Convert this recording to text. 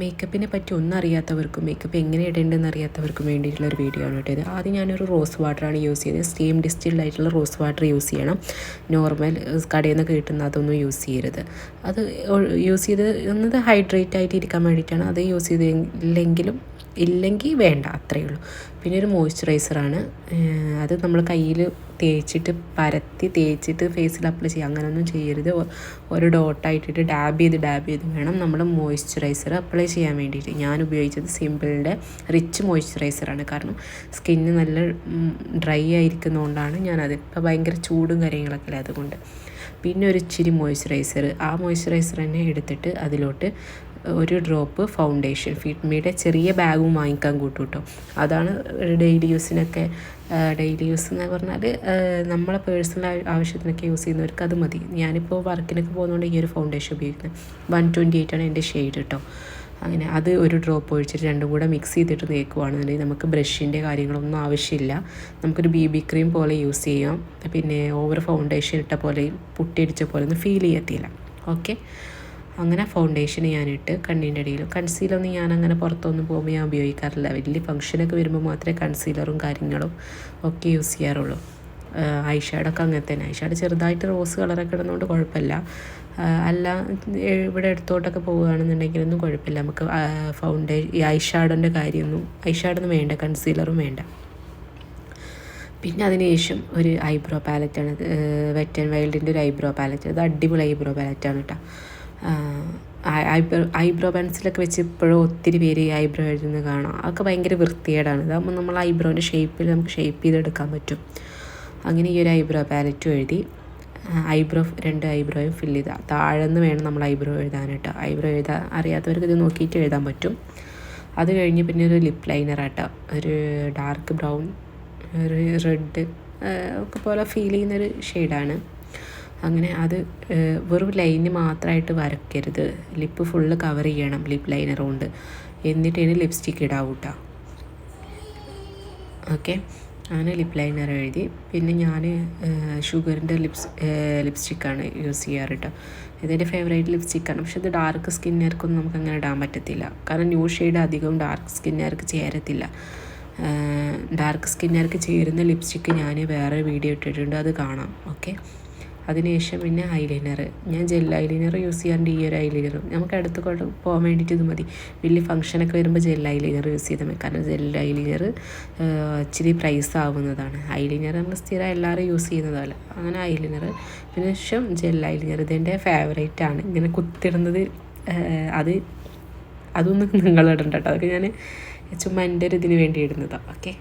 മേക്കപ്പിനെ പറ്റി ഒന്നും അറിയാത്തവർക്കും മേക്കപ്പ് എങ്ങനെ ഇടേണ്ടതെന്ന് അറിയാത്തവർക്കും വേണ്ടിയിട്ടുള്ള ഒരു വീഡിയോ ആണ് കേട്ടോ ആദ്യം ഞാനൊരു റോസ് വാട്ടറാണ് യൂസ് ചെയ്തത്. സ്റ്റീം ഡിസ്റ്റിൽഡ് ആയിട്ടുള്ള റോസ് വാട്ടർ യൂസ് ചെയ്യണം. നോർമൽ കടയിൽ നിന്ന് കിട്ടുന്ന അതൊന്നും യൂസ് ചെയ്യരുത്. അത് യൂസ് ചെയ്ത് എന്നത് ഹൈഡ്രേറ്റ് ആയിട്ട് ഇരിക്കാൻ വേണ്ടിയിട്ടാണ്. അത് യൂസ് ചെയ്തില്ലെങ്കിലും ഇല്ലെങ്കിൽ വേണ്ട അത്രയേ ഉള്ളൂ. പിന്നെ ഒരു മോയ്സ്ചറൈസറാണ് അത് നമ്മൾ കയ്യിൽ തേച്ചിട്ട് പരത്തി തേച്ചിട്ട് ഫേസിൽ അപ്ലൈ ചെയ്യുക അങ്ങനെയൊന്നും ചെയ്യരുത്. ഒരു ഡോട്ടായിട്ടിട്ട് ഡാബ് ചെയ്ത് ഡാബ് ചെയ്ത് വേണം നമ്മൾ മോയ്സ്ചറൈസർ അപ്ലൈ ചെയ്യാൻ വേണ്ടിയിട്ട്. ഞാൻ ഉപയോഗിച്ചത് സിമ്പിളിന്റെ റിച്ച് മോയ്സ്ചറൈസറാണ് കാരണം സ്കിന്ന് നല്ല ഡ്രൈ ആയിരിക്കുന്നതുകൊണ്ടാണ് ഞാനത് ഇപ്പോൾ ഭയങ്കര ചൂടും കാര്യങ്ങളൊക്കെ അല്ലേ അതുകൊണ്ട് പിന്നെ ഒരു ഇച്ചിരി മോയ്സ്ചറൈസർ ആ മോയ്സ്ചറൈസർ തന്നെ എടുത്തിട്ട് അതിലോട്ട് ഒരു ഡ്രോപ്പ് ഫൗണ്ടേഷൻ ഫിറ്റ്മിയുടെ ചെറിയ ബാഗും വാങ്ങിക്കാൻ കൂട്ടും കേട്ടോ അതാണ് ഡെയിലി യൂസിനൊക്കെ ഡെയിലി യൂസ് എന്ന് പറഞ്ഞാൽ നമ്മളെ പേഴ്സണൽ ആവശ്യത്തിനൊക്കെ യൂസ് ചെയ്യുന്നവർക്ക് അത് മതി. ഞാനിപ്പോൾ വർക്കിനൊക്കെ പോകുന്നതുകൊണ്ട് ഈ ഒരു ഫൗണ്ടേഷൻ ഉപയോഗിക്കുന്നത് വൺ ട്വന്റി എയ്റ്റ് ആണ് എന്റെ ഷെയ്ഡ് കേട്ടോ അങ്ങനെ അത് ഒരു ഡ്രോപ്പ് ഒഴിച്ചിട്ട് രണ്ടും കൂടെ മിക്സ് ചെയ്തിട്ട് തേക്കുവാണെന്നുണ്ടെങ്കിൽ നമുക്ക് ബ്രഷിന്റെ കാര്യങ്ങളൊന്നും ആവശ്യമില്ല. നമുക്കൊരു ബി ബി ക്രീം പോലെ യൂസ് ചെയ്യാം. പിന്നെ ഓവർ ഫൗണ്ടേഷൻ ഇട്ട പോലെ പുട്ടിയടിച്ച പോലെ ഒന്നും ഫീൽ ചെയ്യത്തില്ല ഓക്കെ അങ്ങനെ ഫൗണ്ടേഷൻ ഞാനിട്ട് കണ്ണിന്റെ അടിയിലും കൺസീലൊന്നും ഞാൻ അങ്ങനെ പുറത്തൊന്നും പോകുമ്പോൾ ഞാൻ ഉപയോഗിക്കാറില്ല. വലിയ ഫംഗ്ഷനൊക്കെ വരുമ്പോൾ മാത്രമേ കൺസീലറും കാര്യങ്ങളും ഒക്കെ യൂസ് ചെയ്യാറുള്ളൂ. ഐഷാഡൊക്കെ അങ്ങനെ തന്നെ. ഐഷാഡ് ചെറുതായിട്ട് റോസ് കളറൊക്കെ ഇടുന്നതുകൊണ്ട് കുഴപ്പമില്ല. അല്ല ഇവിടെ അടുത്തോട്ടൊക്കെ പോവുകയാണെന്നുണ്ടെങ്കിലൊന്നും കുഴപ്പമില്ല. നമുക്ക് ഫൗണ്ടേ ഈ ഐഷാഡോന്റെ കാര്യമൊന്നും ഐഷാഡൊന്നും വേണ്ട കൺസീലറും വേണ്ട. പിന്നെ അതിനുശേഷം ഒരു ഐബ്രോ പാലറ്റാണ് വെറ്റ് ആൻഡ് വൈൽഡിന്റെ ഒരു ഐബ്രോ പാലറ്റ് അത് അടിപൊളി ഐബ്രോ പാലറ്റാണ് കേട്ടോ ഐബ്രോ ഐബ്രോ പെൻസിലൊക്കെ വെച്ച് ഇപ്പോഴും ഒത്തിരി പേര് ഐബ്രോ എഴുതുന്നത് കാണാം. അതൊക്കെ ഭയങ്കര വൃത്തികേടാണ്. ഇതാകുമ്പോൾ നമ്മൾ ഐബ്രോന്റെ ഷേപ്പിൽ നമുക്ക് ഷേപ്പ് ചെയ്തെടുക്കാൻ പറ്റും. അങ്ങനെ ഈ ഒരു ഐബ്രോ പാലറ്റും എഴുതി ഐബ്രോ രണ്ട് ഐബ്രോയും ഫില്ല് ചെയ്താൽ താഴെന്ന് വേണം നമ്മൾ ഐബ്രോ എഴുതാനായിട്ട്. ഐബ്രോ എഴുതാൻ അറിയാത്തവർക്ക് ഇത് നോക്കിയിട്ട് എഴുതാൻ പറ്റും. അത് കഴിഞ്ഞ് പിന്നെ ഒരു ലിപ് ലൈനർ ആട്ടോ. ഒരു ഡാർക്ക് ബ്രൗൺ ഒരു റെഡ് ഒക്കെ പോലെ ഫീൽ ചെയ്യുന്നൊരു ഷെയ്ഡാണ് അങ്ങനെ അത് വെറും ലൈന് മാത്രമായിട്ട് വരയ്ക്കരുത്. ലിപ്പ് ഫുള്ള് കവർ ചെയ്യണം ലിപ്പ് ലൈനർ കൊണ്ട്. എന്നിട്ടാണ് ലിപ്സ്റ്റിക്ക് ഇടാവൂ കേട്ടോ ഓക്കെ? അങ്ങനെ ലിപ്പ് ലൈനർ എഴുതി. പിന്നെ ഞാൻ ഷുഗറിന്റെ ലിപ്സ് ലിപ്സ്റ്റിക്കാണ് യൂസ് ചെയ്യാറ് കേട്ടോ ഇതെന്റെ ഫേവറേറ്റ് ലിപ്സ്റ്റിക്കാണ് പക്ഷെ ഇത് ഡാർക്ക് സ്കിന്നുകാർക്കൊന്നും നമുക്ക് അങ്ങനെ ഇടാൻ പറ്റത്തില്ല. കാരണം ന്യൂ ഷെയ്ഡ് അധികം ഡാർക്ക് സ്കിന്നുകാർക്ക് ചേരത്തില്ല. ഡാർക്ക് സ്കിന്നുകാർക്ക് ചേരുന്ന ലിപ്സ്റ്റിക്ക് ഞാൻ വേറെ വീഡിയോ ഇട്ടിട്ടുണ്ട്. അത് കാണാം. ഓക്കെ? അതിനുശേഷം പിന്നെ ഐലൈനർ ഞാൻ ജെൽ ഐലൈനർ യൂസ് ചെയ്യാണ്ട് ഈ ഒരു ഐലൈനർ നമുക്ക് അടുത്ത് പോകാൻ വേണ്ടിയിട്ട് ഇത് മതി. വലിയ ഫംഗ്ഷനൊക്കെ വരുമ്പോൾ ജെൽ ഐലൈനർ യൂസ് ചെയ്താൽ മതി. കാരണം ജെൽ ഐലൈനർ ഇച്ചിരി പ്രൈസ് ആവുന്നതാണ്. ഐലൈനർ നമ്മൾ സ്ഥിരം എല്ലാവരും യൂസ് ചെയ്യുന്നതല്ല അങ്ങനെ ഐലൈനർ. പിന്നെ ശേഷം ജെൽ ഐലൈനർ. ഇതെന്റെ ഫേവറേറ്റ് ആണ്. ഇങ്ങനെ കുത്തിടുന്നത് അത് അതൊന്നും നിങ്ങൾ ഇടണ്ട കേട്ടോ അതൊക്കെ ഞാൻ ചുമ്മാ എന്റെ ഒരു ഇതിന് വേണ്ടി ഇടുന്നതാണ് ഓക്കെ